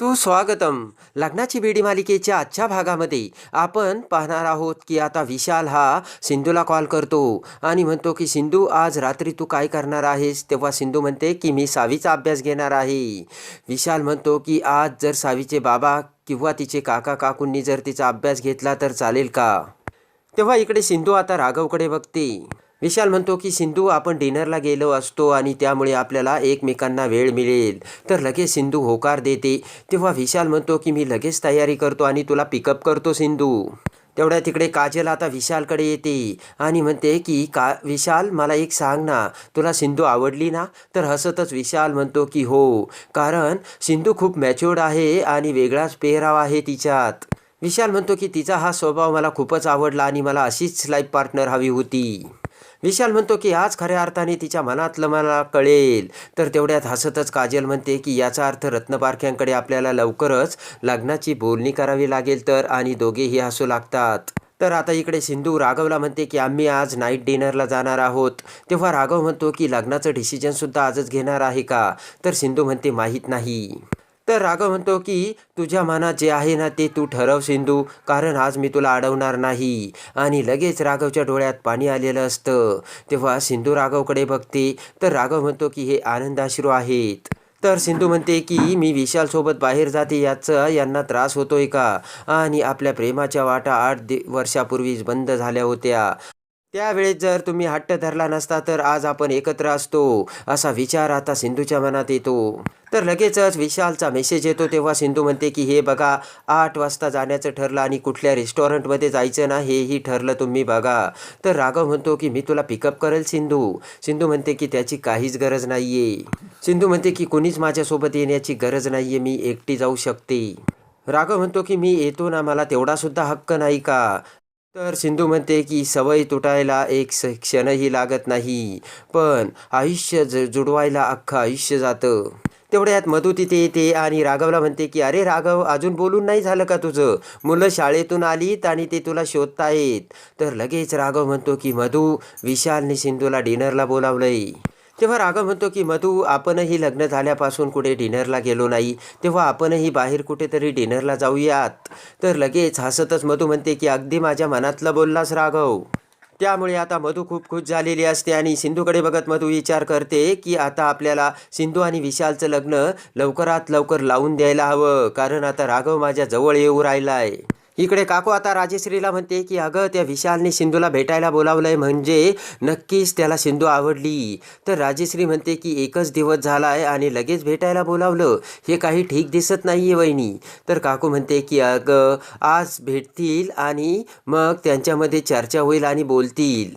सुस्वागतम. लग्नाची बेडी मालिकेच्या आजच्या भागामध्ये आपण पाहणार आहोत की आता विशाल हा सिंधूला कॉल करतो आणि म्हणतो की सिंधू आज रात्री तू काय करणार आहेस? तेव्हा सिंधू म्हणते की मी सावीचा अभ्यास घेणार आहे. विशाल म्हणतो की आज जर सावीचे बाबा किंवा तिचे काका काकूंनी जर तिचा अभ्यास घेतला तर चालेल का? तेव्हा इकडे सिंधू आता राघवकडे बघते. विशाल म्हणतो की सिंधू आपण डिनरला गेलो असतो आणि त्यामुळे आपल्याला एकमेकांना वेळ मिळेल. तर लगेच सिंधू होकार देते. तेव्हा विशाल म्हणतो की मी लगेच तयारी करतो आणि तुला पिकअप करतो सिंधू. तेवढ्या तिकडे काजल आता विशालकडे येते आणि म्हणते की का विशाल मला एक सांग ना तुला सिंधू आवडली ना? तर हसतच विशाल म्हणतो की हो. कारण सिंधू खूप मॅच्युअर्ड आहे आणि वेगळाच पेहराव आहे तिच्यात. विशाल म्हणतो की तिचा हा स्वभाव मला खूपच आवडला आणि मला अशीच लाईफ पार्टनर हवी होती. विशाल म्हणतो की आज खऱ्या अर्थाने तिच्या मनातलं मला कळेल. तर तेवढ्यात हसतच काजल म्हणते की याचा अर्थ रत्नपारख्यांकडे आपल्याला लवकरच लग्नाची बोलणी करावी लागेल तर आणि दोघेही हसू लागतात. तर आता इकडे सिंधू राघवला म्हणते की आम्ही आज नाईट डिनरला जाणार आहोत. तेव्हा राघव म्हणतो की लग्नाचं डिसिजनसुद्धा आजच घेणार आहे का? तर सिंधू म्हणते माहीत नाही. तर राघव म्हणतो की तुझ्या मनात जे आहे ना ते तू ठरव सिंधू. कारण आज मी तुला अडवणार नाही. आणि लगेच राघवच्या डोळ्यात पाणी आलेलं असतं. तेव्हा सिंधू राघवकडे बघते. तर राघव म्हणतो की हे आनंदाश्रू आहेत. तर सिंधू म्हणते की मी विशालसोबत बाहेर जाते. याचा यांना त्रास होतोय का? आणि आपल्या प्रेमाच्या वाटा आठ दि वर्षापूर्वीच बंद झाल्या होत्या. त्यावेळेस जर तुम्ही हट्ट धरला नसता तर आज आपण एकत्र असतो असा विचार आता सिंधूच्या मनात येतो. तर लगेचच विशालचा मेसेज येतो तेव्हा सिंधू म्हणते की हे बघा आठ वाजता जाण्याचं ठरलं आणि कुठल्या रेस्टॉरंटमध्ये जायचं ना हेही ठरलं तुम्ही बघा. तर राघव म्हणतो की मी तुला पिकअप करेल सिंधू. सिंधू म्हणते की त्याची काहीच गरज नाही आहे सिंधू म्हणते की कोणीच माझ्यासोबत येण्याची गरज नाही आहे मी एकटी जाऊ शकते. राघव म्हणतो की मी येतो ना मला तेवढासुद्धा हक्क नाही का? तर सिंधू म्हणते की सवय तुटायला एक स क्षणही लागत नाही पण आयुष्य ज जुडवायला अख्खं आयुष्य जातं. तेवढ्यात मधू तिथे येते आणि राघवला म्हणते की अरे राघव अजून बोलून नाही झालं का तुझं? मुलं शाळेतून आलीत आणि ते तुला शोधतायत. तर लगेच राघव म्हणतो की मधू विशालने सिंधूला डिनरला बोलावलंय. तेव्हा राघव म्हणतो की मधू आपणही लग्न झाल्यापासून कुठे डिनरला गेलो नाही. तेव्हा आपणही बाहेर कुठेतरी डिनरला जाऊयात. तर लगेच हसतच मधू म्हणते की अगदी माझ्या मनातलं बोललास राघव. त्यामुळे आता मधू खूप खुश झालेली असते आणि सिंधूकडे बघत मधू विचार करते की आता आपल्याला सिंधू आणि विशालचं लग्न लवकरात लवकर लावून द्यायला हवं. कारण आता राघव माझ्या जवळ येऊ आहे इकडे काकू आता राजेश्रीला म्हणते की अगं त्या विशालने सिंधूला भेटायला बोलावलंय म्हणजे नक्कीच त्याला सिंधू आवडली. तर राजेश्री म्हणते की एकच दिवस झाला आहे आणि लगेच भेटायला बोलावलं. हे काही ठीक दिसत नाही आहे वहिनी. तर काकू म्हणते की अगं आज भेटतील आणि मग त्यांच्यामध्ये चर्चा होईल आणि बोलतील.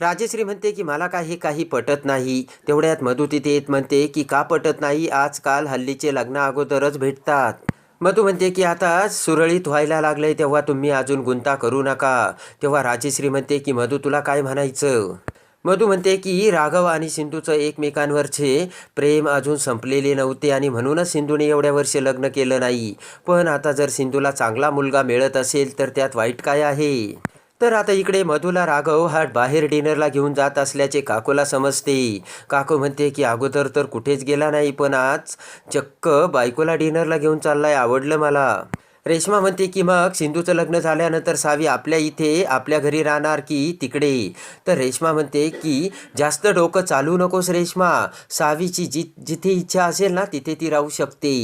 राजेश्री म्हणते की मला काही काही पटत नाही. तेवढ्यात मधू तिथे येत म्हणते की का पटत नाही? आजकाल हल्लीचे लग्न अगोदरच भेटतात. मधू म्हणते की आता सुरळीत व्हायला लागलंय तेव्हा तुम्ही अजून गुंता करू नका. तेव्हा राजेश्री म्हणते की मधू तुला काय म्हणायचं? मधू म्हणते की राघव आणि सिंधूचं एकमेकांवरचे प्रेम अजून संपलेले नव्हते आणि म्हणूनच सिंधूने एवढ्या वर्षी लग्न केलं नाही. पण आता जर सिंधूला चांगला मुलगा मिळत असेल तर त्यात वाईट काय आहे? तर आता इकडे मधुला राघव हा बाहेर डिनरला घेऊन जात असल्याचे काकूला समजते. काकू म्हणते की अगोदर तर कुठेच गेला नाही पण आज चक्क बायकोला डिनरला घेऊन चाललाय आवडलं मला. रेश्मा म्हणते की मग सिंधूचं लग्न झाल्यानंतर सावी आपल्या इथे आपल्या घरी राहणार की तिकडे? तर रेश्मा म्हणते की जास्त डोकं चालू नकोस रेश्मा. सावीची जि जिथे इच्छा असेल ना तिथे ती राहू शकते.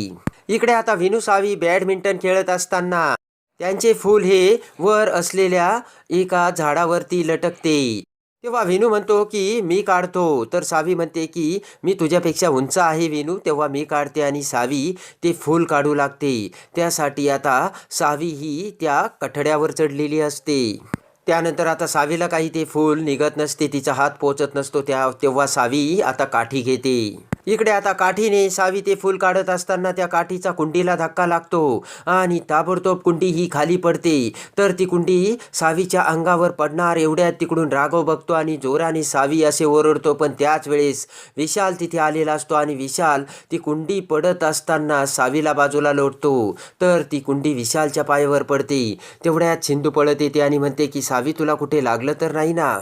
इकडे आता विनू सावी बॅडमिंटन खेळत असताना त्यांचे फूल हे वर असलेल्या एका झाडावरती लटकते. तेव्हा विनू म्हणतो की मी काढतो. तर सावी म्हणते की मी तुझ्यापेक्षा उंच आहे विनू. तेव्हा मी काढते आणि सावी ते फूल काढू लागते. त्यासाठी आता सावी ही त्या कठड्यावर चढलेली असते. त्यानंतर आता सावीला काही ते फूल निघत नसते तिचा हात पोचत नसतो त्या तेव्हा सावी आता काठी घेते. इकडे आता काठीने सावी ते फूल काढत असताना त्या काठीचा कुंडीला धक्का लागतो आणि ताबडतोब कुंडी ही खाली पडते. तर ती कुंडी सावीच्या अंगावर पडणार एवढ्यात तिकडून राघव बघतो आणि जोराने सावी असे ओरडतो. पण त्याच वेळेस विशाल तिथे आलेला असतो आणि विशाल ती कुंडी पडत असताना सावीला बाजूला लोटतो. तर ती कुंडी विशालच्या पायावर पडते. तेवढ्यात सिंधू पळत येते आणि म्हणते की सावी तुला कुठे लागलं तर नाही ना?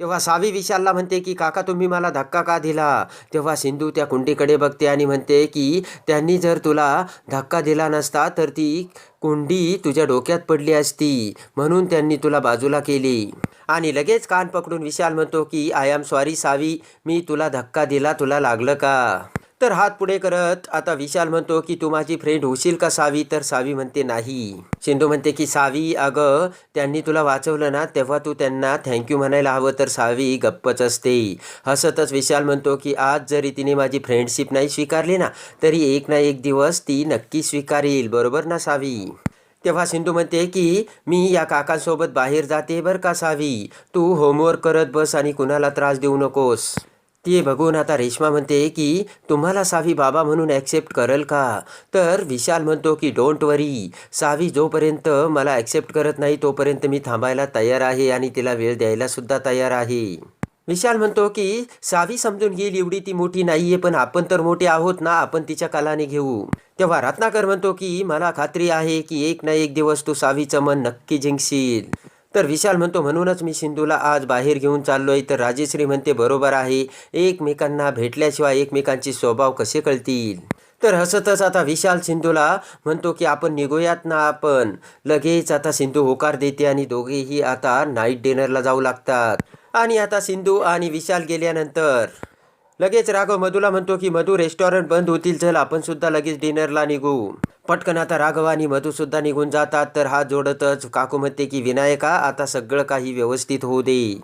तेव्हा सावी विशालला म्हणते की काका तुम्ही मला धक्का का दिला? तेव्हा सिंधू त्या कुंडीकडे बघते आणि म्हणते की त्यांनी जर तुला धक्का दिला नसता तर ती कुंडी तुझ्या डोक्यात पडली असती. म्हणून त्यांनी तुला बाजूला केली. आणि लगेच कान पकडून विशाल म्हणतो की आय एम सॉरी सावी मी तुला धक्का दिला तुला लागलं का? तर हात पुढे करत आता विशाल म्हणतो की तू माझी फ्रेंड होशील का सावी? तर सावी म्हणते नाही. सिंधू म्हणते की सावी अगं त्यांनी तुला वाचवलं ना तेव्हा तू त्यांना थँक्यू म्हणायला हवं तर सावी गप्पच असते. हसतच विशाल म्हणतो की आज जरी तिने माझी फ्रेंडशिप नाही स्वीकारली ना तरी एक ना एक दिवस ती नक्की स्वीकारेल बरोबर ना सावी? तेव्हा सिंधू म्हणते की मी या काकांसोबत बाहेर जाते बरं का सावी? तू होमवर्क करत बस आणि कुणाला त्रास देऊ नकोस. ते बघून आता रेश्मा म्हणते की तुम्हाला सावी बाबा म्हणून ॲक्सेप्ट करेल का? तर विशाल म्हणतो की डोंट वरी सावी जोपर्यंत मला ॲक्सेप्ट करत नाही तोपर्यंत मी थांबायला तयार आहे आणि तिला वेळ द्यायलासुद्धा तयार आहे. विशाल म्हणतो की सावी समजून घेईल एवढी ती मोठी नाही आहे पण आपण तर मोठे आहोत ना आपण तिच्या कलाने घेऊ. तेव्हा रत्नाकर म्हणतो की मला खात्री आहे की एक ना एक दिवस तू सावीचं मन नक्की जिंकशील. तर विशाल म्हणतो म्हणूनच मी सिंधूला आज बाहेर घेऊन चाललोय. तर राजेश्री म्हणते बरोबर आहे. एकमेकांना भेटल्याशिवाय एकमेकांचे स्वभाव कसे कळतील? तर हसतच आता विशाल सिंधूला म्हणतो की आपण निघूयात ना आपण. लगेच आता सिंधू होकार देते आणि दोघेही आता नाईट डिनरला जाऊ लागतात. आणि आता सिंधू आणि विशाल गेल्यानंतर लगेच राघव मधूला म्हणतो की मधू रेस्टॉरंट बंद होतील चल आपण सुद्धा लगेच डिनरला निघू. पटकन आता राघव आणि मधू सुद्धा निघून जातात तर हात जोडतच काकू म्हणते की विनायका आता सगळं काही व्यवस्थित होऊ दे.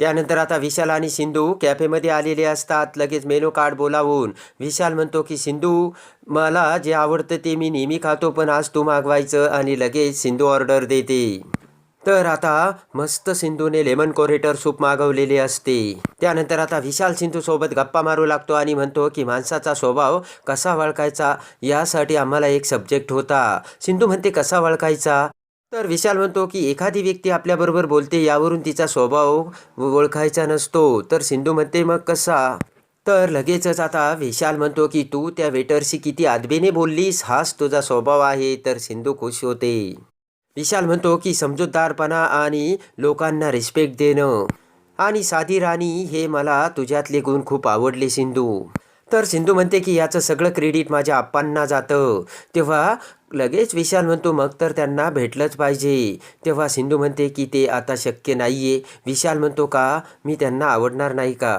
त्यानंतर आता विशाल आणि सिंधू कॅफेमध्ये आलेले असतात लगेच मेनू कार्ड बोलावून. विशाल म्हणतो की सिंधू मला जे आवडतं ते मी नेहमी खातो पण आज तू मागवायचं आणि लगेच सिंधू ऑर्डर देते. तर आता मस्त सिंधूने लेमन कोरेटर सूप मागवलेले असते. त्यानंतर आता विशाल सिंधू सोबत गप्पा मारू लागतो आणि म्हणतो की माणसाचा स्वभाव कसा वळखायचा? यासाठी आम्हाला एक सब्जेक्ट होता. सिंधू म्हणते कसा ओळखायचा तर विशाल म्हणतो की एखादी व्यक्ती आपल्याबरोबर बोलते यावरून तिचा स्वभाव ओळखायचा नसतो. तर सिंधू म्हणते मग कसा? तर लगेचच आता विशाल म्हणतो की तू त्या वेटरशी किती आदबीने बोललीस? हाच तुझा स्वभाव आहे. तर सिंधू खुश होते. विशाल म्हणतो की समजूतदारपणा आणि लोकांना रिस्पेक्ट देणं. आणि साधी राणी हे मला तुझ्यातले गुण खूप आवडले सिंधू. तर सिंधू म्हणते की याचं सगळं क्रेडिट माझ्या आप्पांना जातं. तेव्हा लगेच विशाल म्हणतो मग तर त्यांना भेटलंच पाहिजे. तेव्हा सिंधू म्हणते की ते आता शक्य नाही आहे विशाल म्हणतो का? मी त्यांना आवडणार नाही का?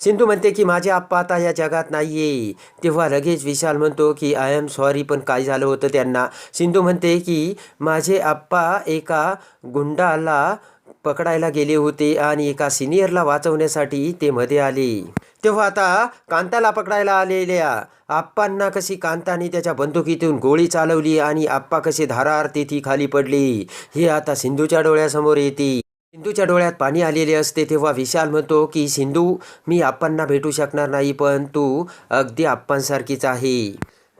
सिंधू म्हणते की माझे आप्पा आता या जगात नाहीये. तेव्हा लगेच विशाल म्हणतो की आय एम सॉरी पण काय झालं होतं त्यांना? सिंधू म्हणते की माझे आप्पा एका गुंडाला पकडायला गेले होते आणि एका सिनियरला वाचवण्यासाठी ते मध्ये आले. तेव्हा आता कांताला पकडायला आलेल्या आप्पांना कशी कांताने त्याच्या बंदुकीतून गोळी चालवली आणि आप्पा कसे धारार तेथी खाली पडली हे आता सिंधूच्या डोळ्यासमोर येते. सिंधूच्या डोळ्यात पाणी आलेले असते तेव्हा विशाल म्हणतो की सिंधू मी आप्पांना भेटू शकणार नाही पण तू अगदी आप्पांसारखीच आहे.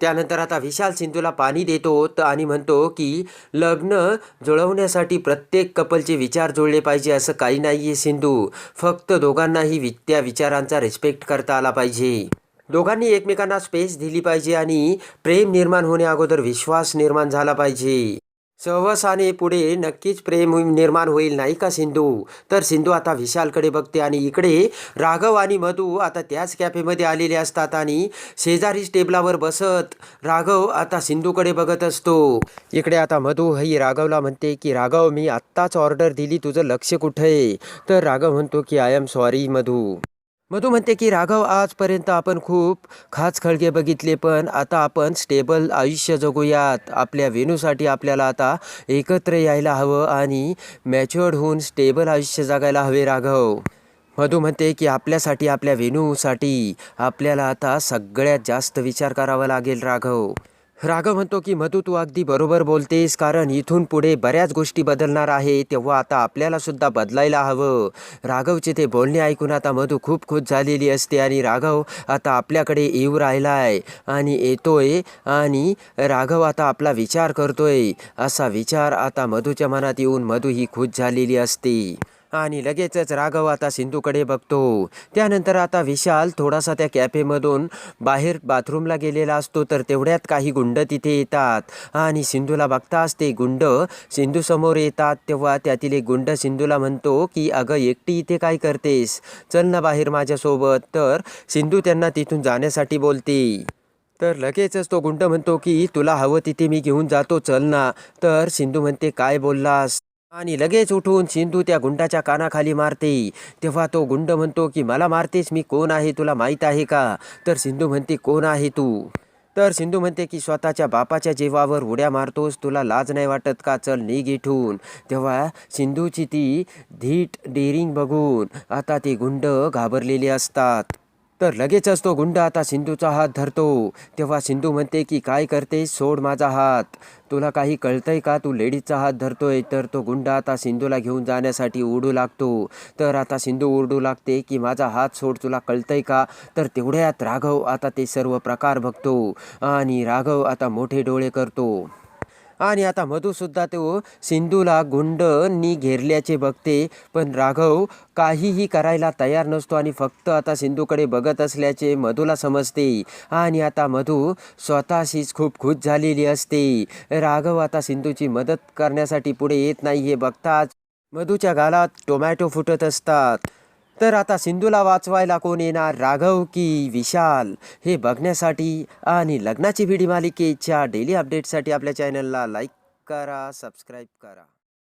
त्यानंतर आता विशाल सिंधूला पाणी देतो आणि म्हणतो की लग्न जुळवण्यासाठी प्रत्येक कपलचे विचार जुळले पाहिजे असं काही नाही आहे सिंधू. फक्त दोघांनाही वि त्या विचारांचा रिस्पेक्ट करता आला पाहिजे. दोघांनी एकमेकांना स्पेस दिली पाहिजे आणि प्रेम निर्माण होण्याअगोदर विश्वास निर्माण झाला पाहिजे. सहवासाने पुढे नक्कीच प्रेम निर्माण होईल नाही का सिंधू? तर सिंधू आता विशालकडे बघते आणि इकडे राघव आणि मधू आता त्याच कॅफेमध्ये आलेले असतात आणि शेजारीच टेबलावर बसत राघव आता सिंधूकडे बघत असतो. इकडे आता मधू ही राघवला म्हणते की राघव मी आत्ताच ऑर्डर दिली तुझं लक्ष कुठं आहे? तर राघव म्हणतो की I am sorry Madhu. Madhu म्हणते की राघव आजपर्यंत आपण खूप खास खळगे बघितले पण आता आपण स्टेबल आयुष्य जगूयात. आपल्या वेणूसाठी आपल्याला आता एकत्र यायला हवं आणि मॅच्युअर्ड होऊन स्टेबल आयुष्य जगायला हवे राघव. मधू म्हणते की आपल्यासाठी आपल्या वेणूसाठी आपल्याला आता सगळ्यात जास्त विचार करावा लागेल राघव. राघव म्हणतो की मधू तू अगदी बरोबर बोलतेस कारण इथून पुढे बऱ्याच गोष्टी बदलणार आहे तेव्हा आता आपल्याला सुद्धा बदलायला हवं. राघवचे ते बोलणे ऐकून आता मधू खूप खुश झालेली असते आणि राघव आता आपल्याकडे येऊ राहिला आहे आणि येतोय आणि राघव आता आपला विचार करतोय. असा विचार आता मधूच्या मनात येऊन मधू ही खुश झालेली असते. आणि लगेचच राघव आता सिंधूकडे बघतो. त्यानंतर आता विशाल थोडासा त्या कॅफेमधून बाहेर बाथरूमला गेलेला असतो तर तेवढ्यात काही गुंड तिथे येतात. आणि सिंधूला बघताच ते गुंड सिंधूसमोर येतात तेव्हा त्यातील एक गुंड सिंधूला म्हणतो की अगं एकटी इथे काय करतेस? चल ना बाहेर माझ्यासोबत. तर सिंधू त्यांना तिथून जाण्यासाठी बोलते. तर लगेचच तो गुंड म्हणतो की तुला हवं तिथे मी घेऊन जातो चल ना. तर सिंधू म्हणते काय बोललास? आणि लगेच उठून सिंधू त्या गुंडाच्या कानाखाली मारते. तेव्हा तो गुंड म्हणतो की मला मारतेस? मी कोण आहे? तुला माहीत आहे का? तर सिंधू म्हणते कोण आहे तू? तर सिंधू म्हणते की स्वतःच्या बापाच्या जीवावर उड्या मारतोस? तुला लाज नाही वाटत का? चल निघ इठून तेव्हा सिंधूची ती धीट डेरिंग बघून आता ते गुंड घाबरलेले असतात. तर लगेचच तो गुंड आता सिंधूचा हात धरतो. तेव्हा सिंधू म्हणते की काय करते? सोड माझा हात. तुला काही कळतंय का? तू लेडीजचा हात धरतोय. तर तो गुंड आता सिंधूला घेऊन जाण्यासाठी उडू लागतो. तर आता सिंधू ओरडू लागते की माझा हात सोड तुला कळतंय का? तर तेवढ्यात राघव आता ते सर्व प्रकार बघतो. आणि राघव आता मोठे डोळे करतो. आणि आता मधूसुद्धा तो सिंधूला गुंडनी घेरल्याचे बघते. पण राघव काहीही करायला तयार नसतो आणि फक्त आता सिंधूकडे बघत असल्याचे मधूला समजते. आणि आता मधू स्वतःशीच खूप खुश झालेली असते. राघव आता सिंधूची मदत करण्यासाठी पुढे येत नाही हे बघताच मधूच्या गालात टोमॅटो फुटत असतात. तर आता सिंधूला वाचवायला कोण येणार? राघव की विशाल? हे बघण्यासाठी आणि लग्नाची भिडी मालिकेच्या डेली अपडेटसाठी आपल्या चॅनलला लाईक करा सबस्क्राईब करा.